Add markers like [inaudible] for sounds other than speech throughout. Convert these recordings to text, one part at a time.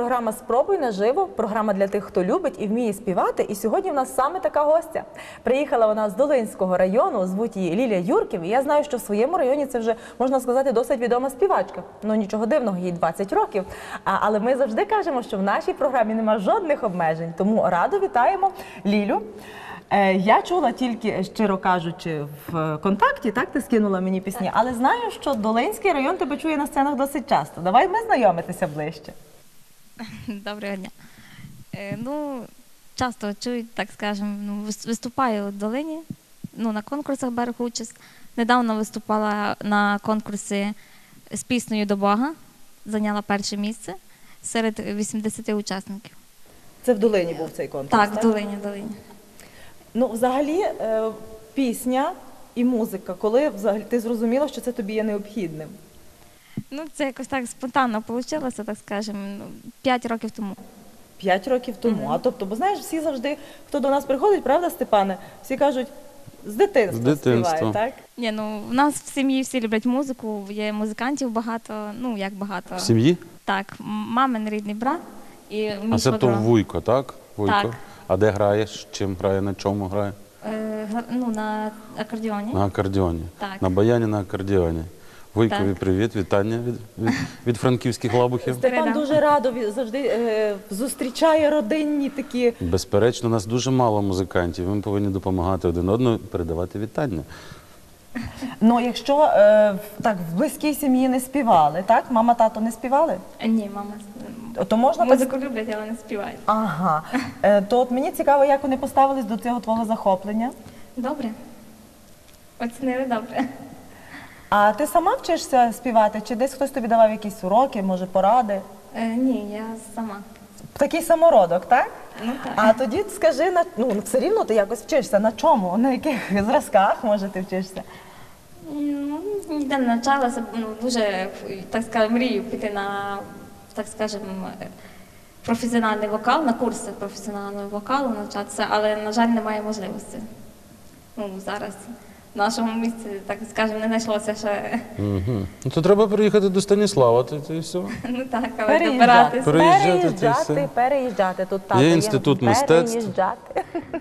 Програма Спробуй наживо. Програма для тих, хто любить і вміє співати. І сьогодні в нас саме така гостя. Приїхала вона з Долинського району. Звуть її Лілія Юрків. І я знаю, що в своєму районі це вже можна сказати досить відома співачка. Ну нічого дивного, їй 20 років. А, але ми завжди кажемо, що в нашій програмі нема жодних обмежень. Тому радо вітаємо Лілю. Е, Я чула тільки, щиро кажучи, в контакті, так ти скинула мені пісні, але знаю, що Долинський район тебе чує на сценах досить часто. Давай ми знайомитися ближче. [laughs] Доброго дня. Е, ну, часто чують, так скажемо, ну, вис- виступаю у долині, ну, на конкурсах беру участь. Недавно виступала на конкурсі з піснею до Бога, зайняла перше місце серед 80 учасників. Це в Долині був цей конкурс. Так, в долині, в долині. Ну, взагалі, е, пісня і музика, коли взагалі ти зрозуміла, що це тобі є необхідним? Ну, це якось так спонтанно вийшло, так скажемо, ну, 5 років тому. П'ять років тому. А тобто, бо знаєш, всі завжди, хто до нас приходить, правда, Степане? Всі кажуть, з дитинства, З дитинства. співає, так? Ні, ну, у нас в сім'ї всі люблять музику, є музикантів багато, ну, як багато. В сім'ї? Так, м- мамин рідний брат і мій А це то швагро. Вуйко, так? Вуйко. Так. А де граєш? Чим грає? На чому грає? Е, гра- ну, на акордіоні. На акордіоні. Так. На баяні на акордіоні. Вуйкові привіт, вітання від, від, від франківських лабухів. Степан дуже радо ві- завжди е, зустрічає родинні такі. Безперечно, нас дуже мало музикантів. Ми повинні допомагати один одному, передавати вітання. Ну, якщо е, в- так в близькій сім'ї не співали, так? Мама, тато не співали? Ні, мама То можна так музику люблять, але не співають. Ага. Е, то от мені цікаво, як вони поставились до цього твого захоплення. Добре. Оцінили добре. А ти сама вчишся співати, чи десь хтось тобі давав якісь уроки, може поради? Е, ні, я сама. Такий самородок, так? Ну так. А тоді скажи на ну все рівно ти якось вчишся. На чому? На яких зразках може ти вчишся? Ну, ніде не навчалася, ну, дуже, так скажемо, мрію піти на, так скажемо, професіональний вокал, на курси професіонального вокалу навчатися, але, на жаль, немає можливості. Ну, зараз в нашому місці, так скажемо, не знайшлося ще. Угу. Ну, то треба приїхати до Станіслава, то, то і все. [laughs] Ну так, але Переїжджати, добиратися. Переїжджати, ти переїжджати, все. переїжджати. Тут тато Є інститут мистецтв. Переїжджати. [laughs]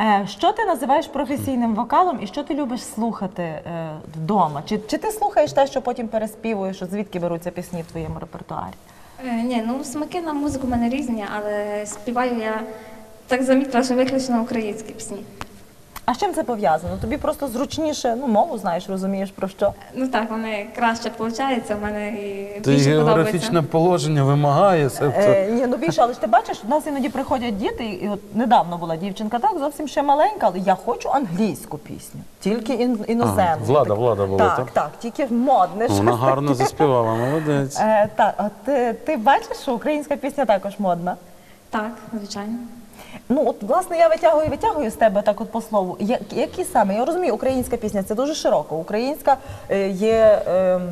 Е, Що ти називаєш професійним вокалом і що ти любиш слухати е, вдома? Чи, чи ти слухаєш те, що потім переспівуєш, от звідки беруться пісні в твоєму репертуарі? Е, Ні, ну смаки на музику в мене різні, але співаю я так замітила, що виключно українські пісні. А з чим це пов'язано? Тобі просто зручніше, ну, мову знаєш, розумієш про що. Ну так, вони краще виходить, у мене і Та й більше географічне положення вимагає все це. Е, ні, ну більше, але ж ти бачиш, у нас іноді приходять діти, і от недавно була дівчинка, так, зовсім ще маленька, але я хочу англійську пісню, тільки ін, іноземну. Ага, Влада, Влада була, так? так? Так, тільки модне. Ну, щось Вона таке. гарно заспівала, молодець. Е, так, а ти, ти бачиш, що українська пісня також модна? Так, звичайно. Ну, от, власне, я витягую, витягую з тебе так от по слову. Я, які саме? Я розумію, українська пісня це дуже широко. Українська е, є ем,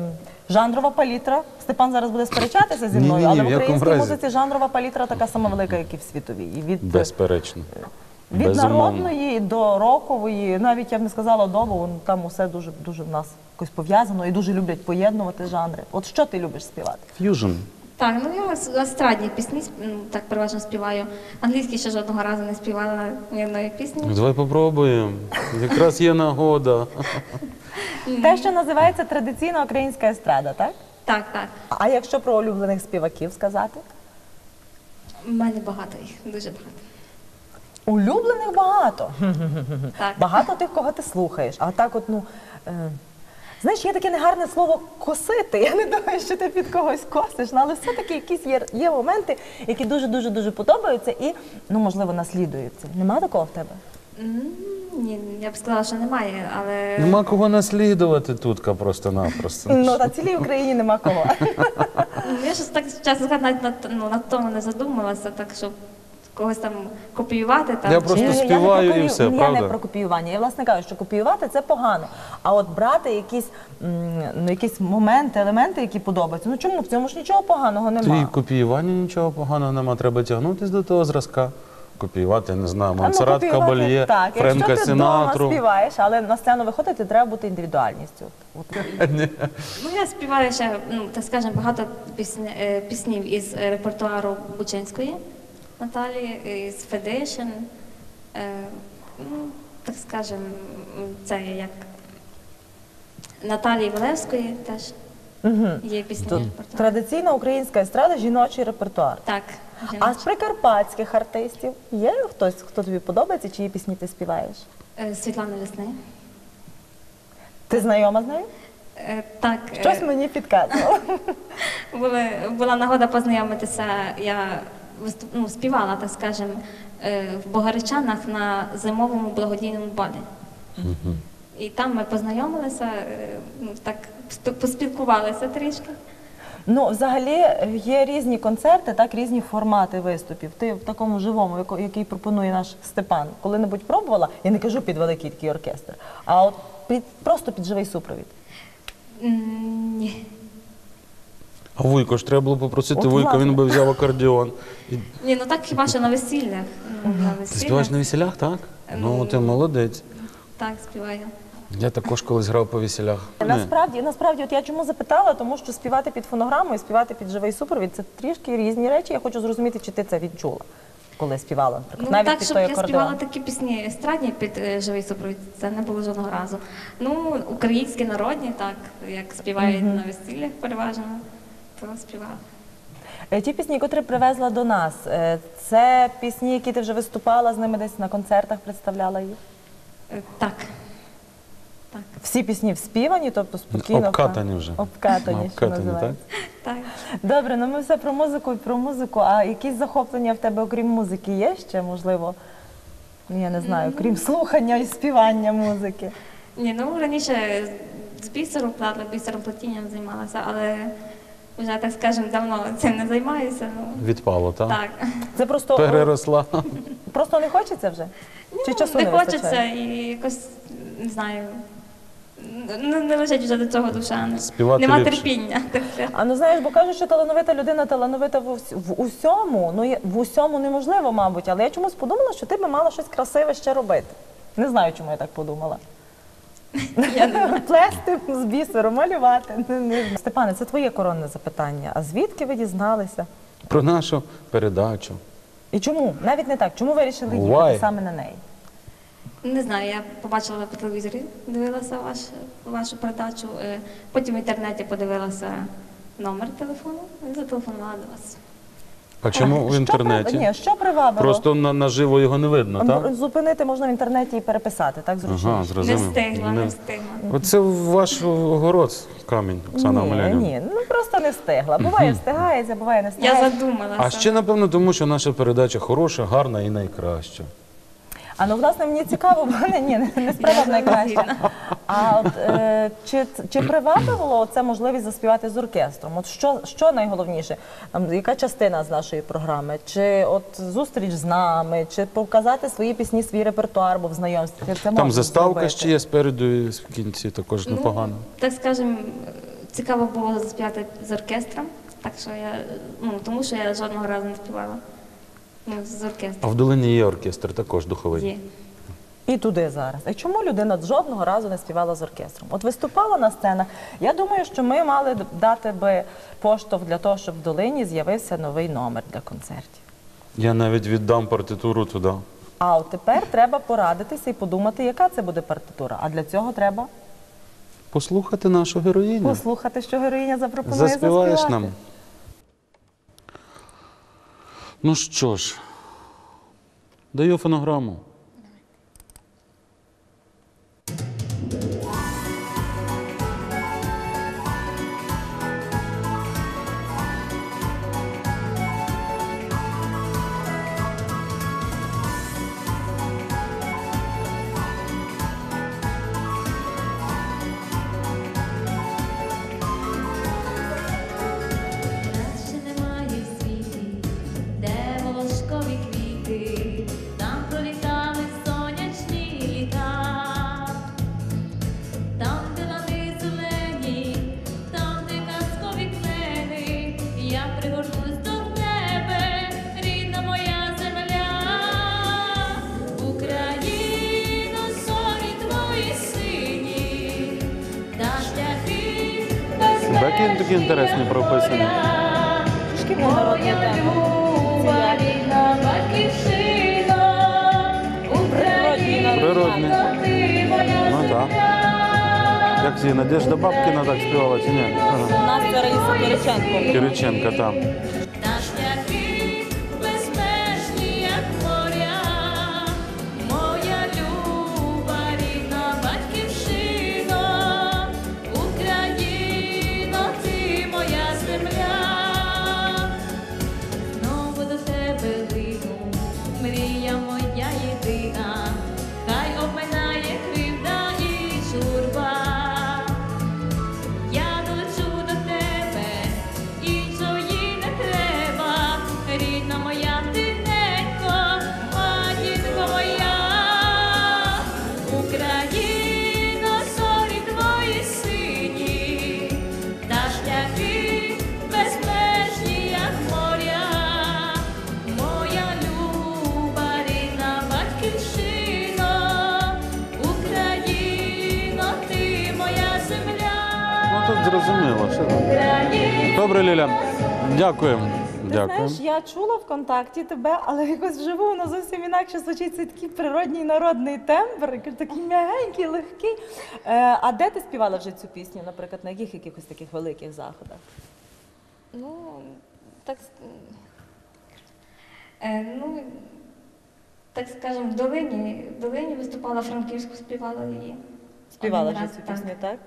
жанрова палітра. Степан зараз буде сперечатися зі мною, але в в якому українській разі? музиці жанрова палітра така сама велика, як і в світовій. І від, Безперечно. від Безумовно. народної до рокової, навіть я б не сказала до, бо там усе дуже, дуже в нас якось пов'язано і дуже люблять поєднувати жанри. От що ти любиш співати? Ф'южн. Так, ну я естрадні пісні ну, так переважно співаю. Англійські ще жодного разу не співала ні одної пісні. Давай попробуємо. Якраз є нагода. Те, що називається традиційна українська естрада, так? Так, так. А якщо про улюблених співаків сказати? У мене багато їх, дуже багато. Улюблених багато. Так. Багато тих, кого ти слухаєш. А так, от, ну. Е, знаєш, є таке негарне слово косити. Я не думаю, що ти під когось косиш, ну, але все-таки якісь є, є моменти, які дуже-дуже дуже подобаються і, ну, можливо, наслідуються. Нема такого в тебе? Ні, я б сказала, що немає, але Нема кого наслідувати тутка просто-напросто. Ну, на цілій Україні нема кого. Ну, я щось так чесно сказати, навіть над, ну, над тому не задумалася, так щоб когось там копіювати. Там, Я просто Ні, співаю я не про і все, копію- Я правда? не про копіювання. Я власне кажу, що копіювати це погано. А от брати якісь, м, ну, якісь моменти, елементи, які подобаються. Ну чому в цьому ж нічого поганого Ти немає? копіювання нічого поганого нема, треба тягнутися до того зразка. копіювати, я не знаю, ну, Монсеррат Кабальє, так, Френка якщо ти вдома Сінатру. співаєш, але на сцену виходити, треба бути індивідуальністю. От. [laughs] Ну, я співаю ще, ну, так скажемо, багато пісні, е, піснів із е, репертуару Бучинської Наталії, із Федишин. Е, ну, так скажемо, це як Наталії Валевської теж є пісні То репертуару. Традиційна українська естрада, жіночий репертуар. Так, А з прикарпатських артистів є хтось, хто тобі подобається, чиї пісні ти співаєш? Е, Світлана Весни. Ти знайома з нею? Е, Так, е, Щось мені підказувало. [laughs] були, була нагода познайомитися. Я ну, співала, так скажемо, е, в Богаричанах на зимовому благодійному балі. І там ми познайомилися, е, ну, так поспілкувалися трішки. Ну, взагалі є різні концерти, так різні формати виступів. Ти в такому живому, яко- який пропонує наш Степан, коли-небудь пробувала, я не кажу під великий такий оркестр, а от під просто під живий супровід. М, Ні. А Вуйко ж треба було попросити От, Вуйка, він би взяв акордіон. І [laughs] Ні, ну так хіба що на весіллях. Ну, на Ти весіллях. співаєш на весілях, так? Ну, Ну, ти молодець. Так, співаю. Я також колись грав по весілях. Ні. Насправді, насправді, от я чому запитала, тому що співати під фонограму і співати під живий супровід це трішки різні речі. Я хочу зрозуміти, чи ти це відчула, коли співала, наприклад, Ну, навіть так, під щоб той я акордеон. співала такі пісні естрадні під е, живий супровід, це не було жодного разу. Ну, українські народні, так, як співають на весіллях переважно, то співала. Е, Ті пісні, котрі привезла до нас, е, це пісні, які ти вже виступала з ними десь на концертах, представляла їх. Е, Так. Так. Всі пісні вспівані, тобто спокійно. Обкатані вже. Обкатані, що Обкатані, називається. Так. Добре, ну ми все про музику і про музику. А якісь захоплення в тебе, окрім музики, є ще, можливо? Ну, я не знаю, крім слухання і співання музики. Ні, ну раніше з бісером платила, бісером платінням займалася, але вже так скажемо, давно цим не займаюся. Ну, Відпало, так? так. Це просто, [laughs] Переросла. [laughs] просто не хочеться вже? Чи Ну, часу не не, хочеться вистачає? і якось не знаю. Не, не лежить вже до цього душа. не- Співати Нема ліпше. терпіння. [laughs] Так. А ну знаєш, бо кажуть, що талановита людина талановита в, ус- в усьому. Ну в усьому неможливо, мабуть, але я чомусь подумала, що ти би мала щось красиве ще робити. Не знаю, чому я так подумала. Плести з бісеру, малювати. Не- не- Степане, це твоє коронне запитання. А звідки ви дізналися? Про нашу передачу. І чому? Навіть не так. Чому вирішили Why? їхати саме на неї? Не знаю, я побачила по телевізорі, дивилася ваш, вашу передачу. е, Потім в інтернеті подивилася номер телефону і зателефонувала до вас. А чому в інтернеті? прив- Ні, що привабило? Просто на, наживо його не видно, М, так? Зупинити можна в інтернеті і переписати, так зручно. Ага, Не зрозумів. встигла, Не- встигла. Оце ваш огород камінь, Оксана ні, Омелянівна. ні, ну просто не встигла. Буває встигається, буває не Я встигається. задумалася. А ще, напевно, тому що наша передача хороша, гарна і найкраща. А ну власне мені цікаво, бо не, ні, не- не справа найкраща. А от е, чи, чи привабливо це можливість заспівати з оркестром? От що, що найголовніше? Там, яка частина з нашої програми? Чи от зустріч з нами, чи показати свої пісні, свій репертуар, бо в знайомстві це Там можна заставка зробити. ще є спереду і в кінці також непогано. Ну, так скажемо, цікаво було заспівати з оркестром, так що я, ну, тому що я жодного разу не співала. Ну, з А в долині є оркестр, також духовий. Є. І туди зараз. А чому людина жодного разу не співала з оркестром? От виступала на сценах. Я думаю, що ми мали б дати би поштовх для того, щоб в долині з'явився новий номер для концертів. Я навіть віддам партитуру туди. А от тепер треба порадитися і подумати, яка це буде партитура. А для цього треба Послухати нашу героїню. послухати, що героїня запропонує Заспіваєш заспівати. нам. Ну що ж, даю фонограму. Беки такі інтересні прописані. Рідна батьківщина, Україна, Природні. Ну так. Як зі Надежда Бабкіна так співала чи ні? У нас це Раїса Кириченко. Кириченко, там. Дякуємо. Ти Дякую. знаєш, я чула ВКонтакті тебе, але якось вживу воно зовсім інакше звучить. Це такий природній народний тембр, який такий м'ягенький, легкий. Е, а де ти співала вже цю пісню, наприклад, на яких якихось таких великих заходах? Ну, так, с- е, ну, так скажемо, в долині, в долині виступала Франківську, співала її. Співала Один вже раз, цю так. пісню, так?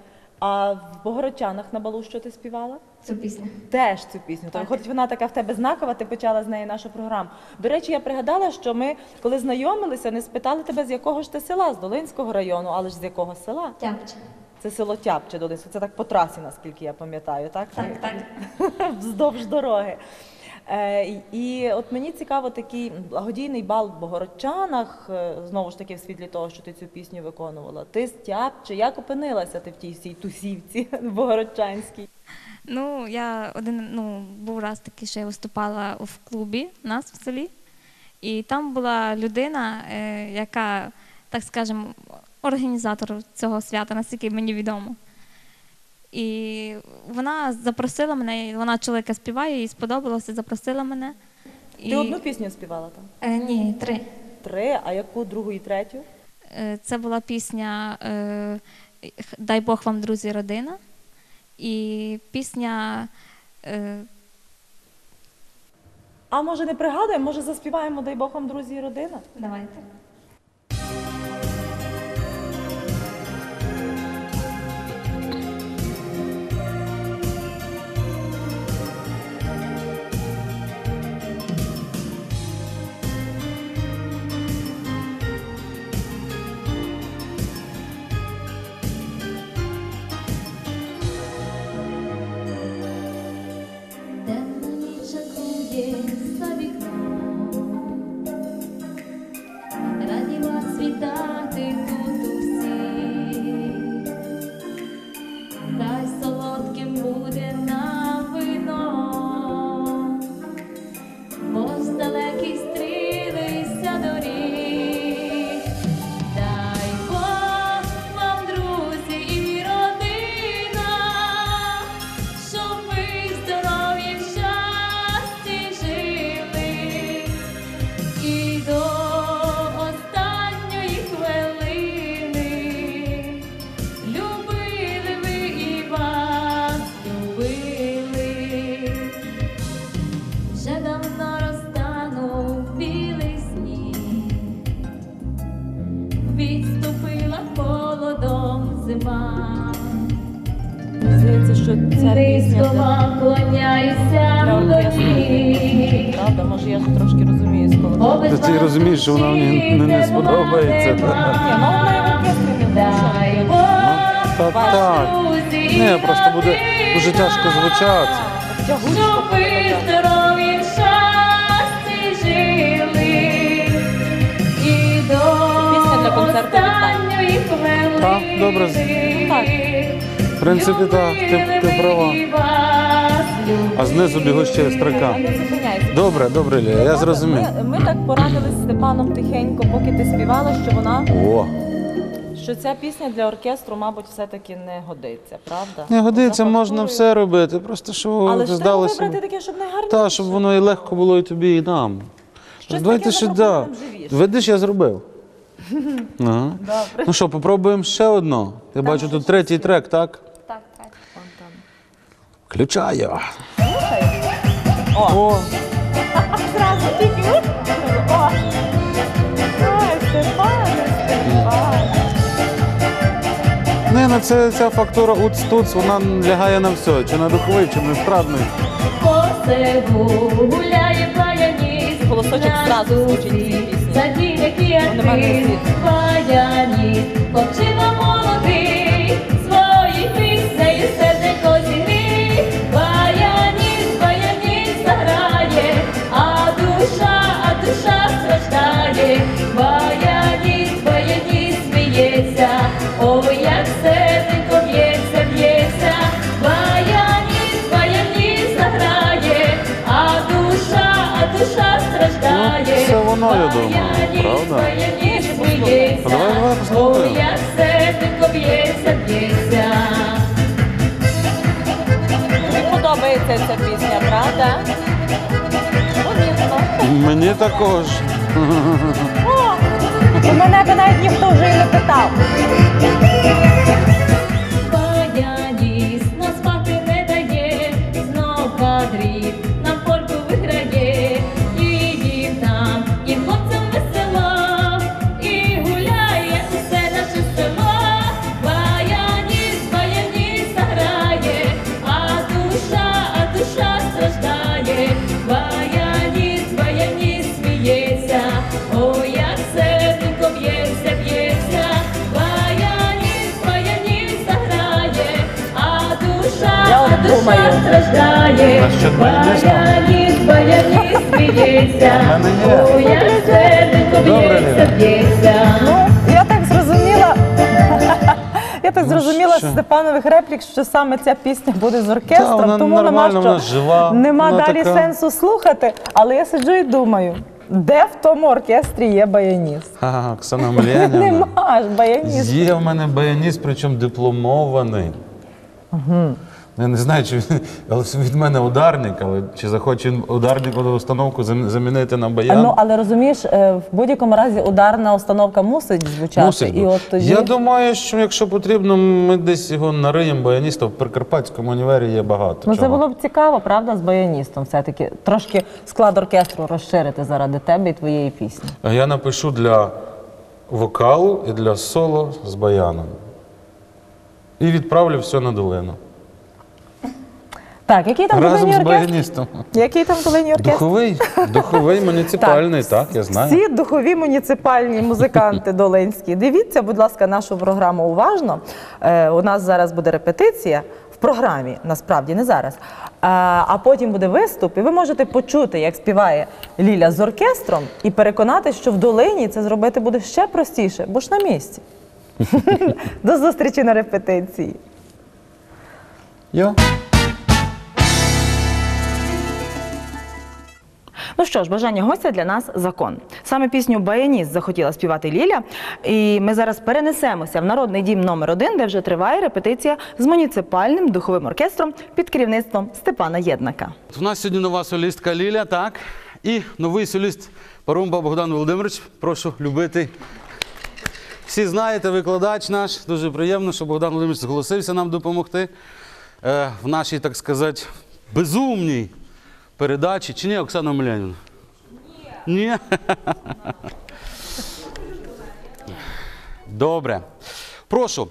А в Богородчанах на балу що ти співала? Цю пісню. Теж цю пісню. Так. Хоч вона така в тебе знакова, ти почала з неї нашу програму. До речі, я пригадала, що ми, коли знайомилися, не спитали тебе, з якого ж ти села, з Долинського району, але ж з якого села? Тяпче. Це село Тяпче Долинське. Це так по трасі, наскільки я пам'ятаю, так? Так, так. [laughs] Вздовж дороги. Е, і- от мені цікаво такий благодійний бал в Богородчанах, е, знову ж таки, в світлі того, що ти цю пісню виконувала. Ти з Тяпче, як опинилася ти в тій всій тусівці [laughs] Богородчанській? Ну, я один ну, був раз такий, що я виступала в клубі нас в селі. І там була людина, е, яка, так скажемо, організатор цього свята, наскільки мені відомо. І вона запросила мене, вона чоловіка співає, їй сподобалося, запросила мене. Ти одну пісню співала там? Е, ні, три. Три, а яку другу і третю? Е, Це була пісня е, Дай Бог вам, друзі, родина. І пісня е, А може не пригадуємо, може заспіваємо Дай Бог вам, друзі і родина? Давайте. Раді вас вітати тут для, клоняюся для Правда, може я трошки розумію з ти розумієш, що вона мені не, не сподобається. Ні, ну не Дай. Бог Та так. Ні, просто буде дуже тяжко звучати. Щоб ви здорові в щасті жили. І до останньої хвилини. Так, добре. Принципі, так, ти, ти права. А знизу бігу ще строка. Не. Добре, добре, Лія, я зрозумів. Ми, ми так порадились з Степаном тихенько, поки ти співала, що вона О, що ця пісня для оркестру, мабуть, все-таки не годиться, правда? Не годиться, За можна фактурою. все робити. Просто що Але ж треба здалося. вибрати таке, щоб найгарніше. Та, щоб воно і легко було і тобі, і нам. Щось Давайте таке ще да. запропонуємо живіше. Видиш, я зробив. [laughs] Ага. Добре. Ну що, попробуємо ще одну. Я бачу тут третій трек, так. Включаю. О. О, Зразу тільки. О! Ой, Степане, Степане. не, ну це ця фактура уц-туц, вона лягає на все, чи на духовий, чи на естрадний. По селу гуляє баяніст. Голосочок зразу звучить в цій пісні. Задійник і Нема не артист. слів. Баяніст, хлопчина молодий, Сміється, А давай, давай послухаємо. ой, серденько б'ється, б'ється. Мені подобається ця пісня, правда? Мені також. О, у мене би навіть ніхто вже і не питав. Баяніст? Баяніст, баяніст сміється, У як серденько б'ється, б'ється. Ну, я так зрозуміла. [laughs] Я так Ну, зрозуміла з? Степанових реплік, що саме ця пісня буде з оркестром, вона тому нема нормальна, що жива, нема вона далі така. сенсу слухати. Але я сиджу і думаю, де в тому оркестрі є баяніст? Ага, Оксана Мельянівна. Нема ж баяніст. Є в мене баяніст, причому дипломований. Я не знаю, чи він [laughs] але від мене ударник, але чи захоче ударникову установку зам- замінити на баян. Ну, але розумієш, е, в будь-якому разі ударна установка мусить звучати. Мусить і бути. от тоді... Я думаю, що якщо потрібно, ми десь його нариємо баяніста в Прикарпатському універі є багато. Ну, це чого. було б цікаво, правда, з баяністом все-таки трошки склад оркестру розширити заради тебе і твоєї пісні. А Я напишу для вокалу і для соло з баяном. І відправлю все на долину. Так, який там Разом з баяністом. Який там долинний оркестр? Духовий, духовий муніципальний, так, я знаю. Всі духові муніципальні музиканти [laughs] долинські. Дивіться, будь ласка, нашу програму уважно. Е, у нас зараз буде репетиція в програмі, насправді не зараз. Е, а потім буде виступ, і ви можете почути, як співає Ліля з оркестром, і переконатись, що в долині це зробити буде ще простіше, бо ж на місці. [laughs] До зустрічі на репетиції. Йо. Ну що ж, бажання гостя для нас закон. Саме пісню Баяніст захотіла співати Ліля. І ми зараз перенесемося в народний дім номер 1 де вже триває репетиція з муніципальним духовим оркестром під керівництвом Степана Єднака. У нас сьогодні нова солістка Ліля, так. І новий соліст Парумба Богдан Володимирович. Прошу любити. Всі знаєте, викладач наш. Дуже приємно, що Богдан Володимирович зголосився нам допомогти е, в нашій, так сказати, безумній передачі. Чи ні, Оксана Омелянівна? Ні. Ні? Добре. Прошу.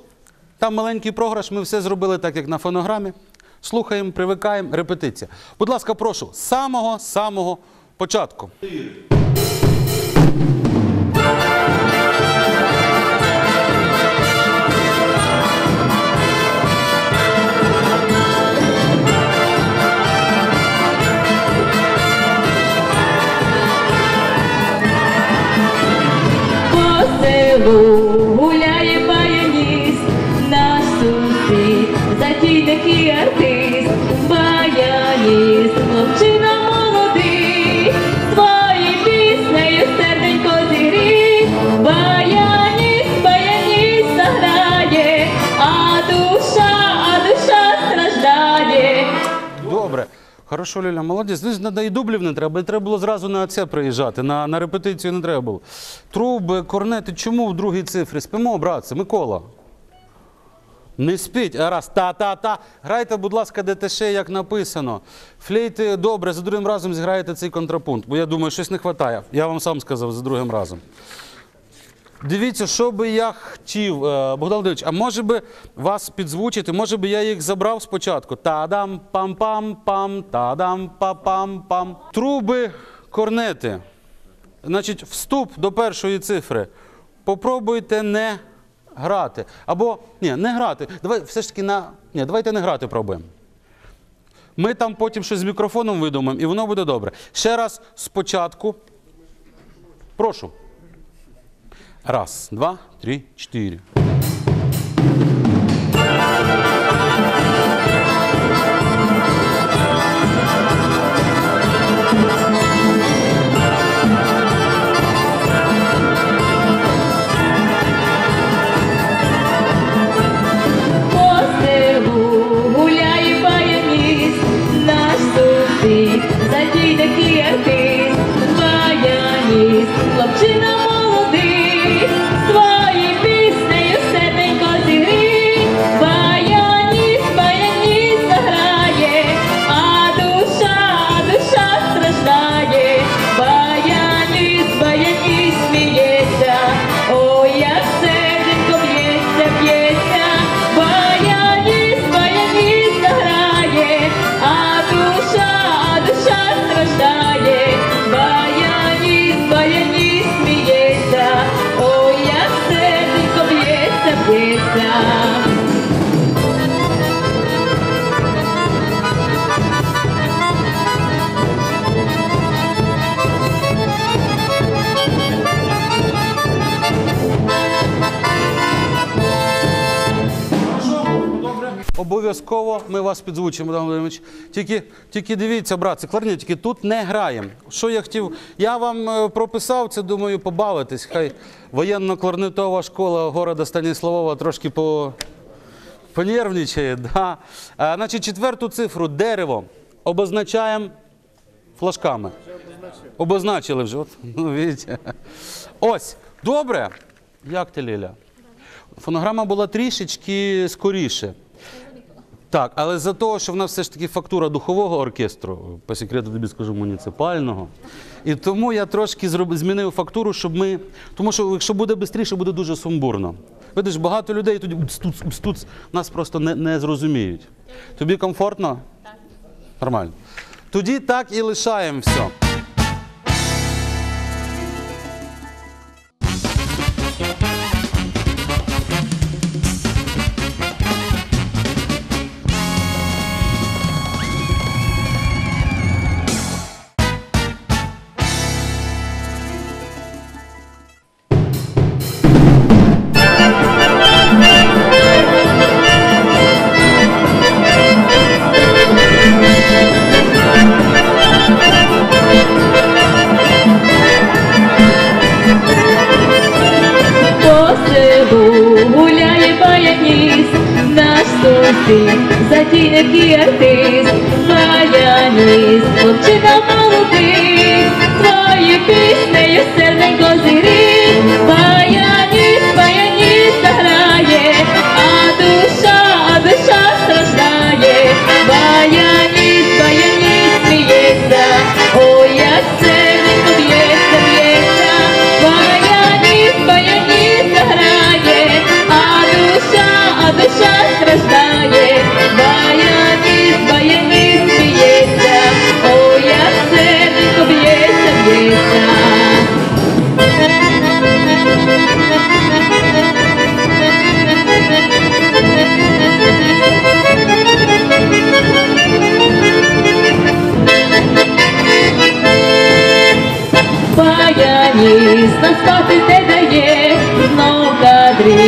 Там маленький програш, ми все зробили так, як на фонограмі. Слухаємо, привикаємо, репетиція. Будь ласка, прошу, з самого-самого початку. Хорошо, Ліля, молодець. Знаєш, на- і дублів не треба. Треба було зразу на це приїжджати. На, на репетицію не треба було. Труби, корнети, чому в другій цифрі? Спимо, братце, Микола. Не спіть, раз, та-та-та. Грайте, будь ласка, ДТШ, як написано. Флейти добре, за другим разом зіграєте цей контрапункт, бо я думаю, щось не вистачає. Я вам сам сказав за другим разом. Дивіться, що би я хотів, е, Богдан Володимирович, а може би вас підзвучити, може би я їх забрав спочатку. Та-дам, пам-пам-пам, та-дам, па-пам-пам. Труби, корнети. Значить, вступ до першої цифри. Попробуйте не грати. Або ні, не грати. Давай все ж таки на. Ні, давайте не грати пробуємо. Ми там потім щось з мікрофоном видумаємо, і воно буде добре. Ще раз спочатку. Прошу. Раз, два, три, чотири. Обов'язково ми вас підзвучимо, Богдан Володимирович. Тільки, тільки дивіться, брат, це кларнетики, тут не граємо. Що я хотів? Я вам е, прописав це, думаю, побавитись. Хай воєнно-кларнетова школа города Станіславова трошки по, понервничає. Да. А, значить, четверту цифру дерево обозначаємо флажками. Обозначили вже. От, ну, бачите. Ось, добре. Як ти, Ліля? Фонограма була трішечки скоріше. Так, але за того, що в нас все ж таки фактура духового оркестру, по секрету тобі скажу муніципального. І тому я трошки зроб... змінив фактуру, щоб ми. Тому що якщо буде швидше, буде дуже сумбурно. Видиш, багато людей упстуц, упстуц, нас просто не, не зрозуміють. Тобі комфортно? Так. Нормально. Тоді так і лишаємо все. Хлопчина молодий, піснею серденько зігрій,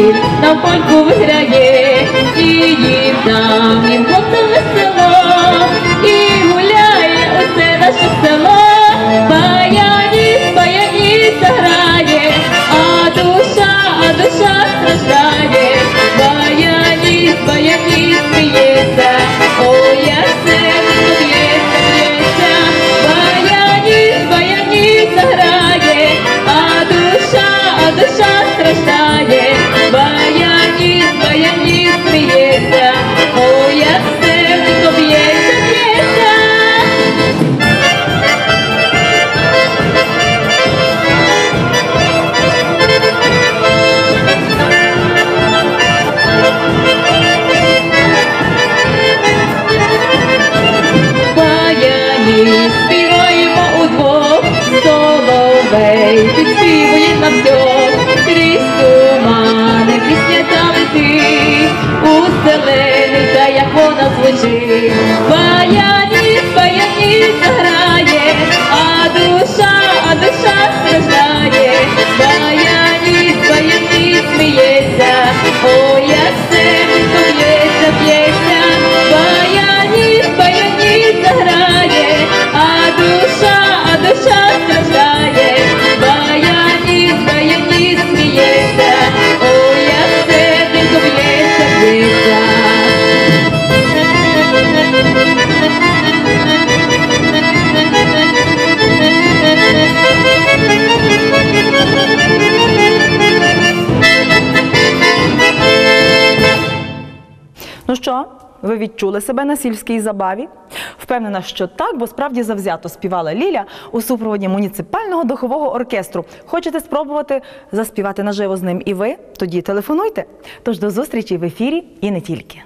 кадриль нам польку виграє, і їм там, і весело, і гуляє усе наше село. Відчули себе на сільській забаві? Впевнена, що так, бо справді завзято співала Ліля у супроводі муніципального духового оркестру. Хочете спробувати заспівати наживо з ним і ви? Тоді телефонуйте. Тож до зустрічі в ефірі і не тільки.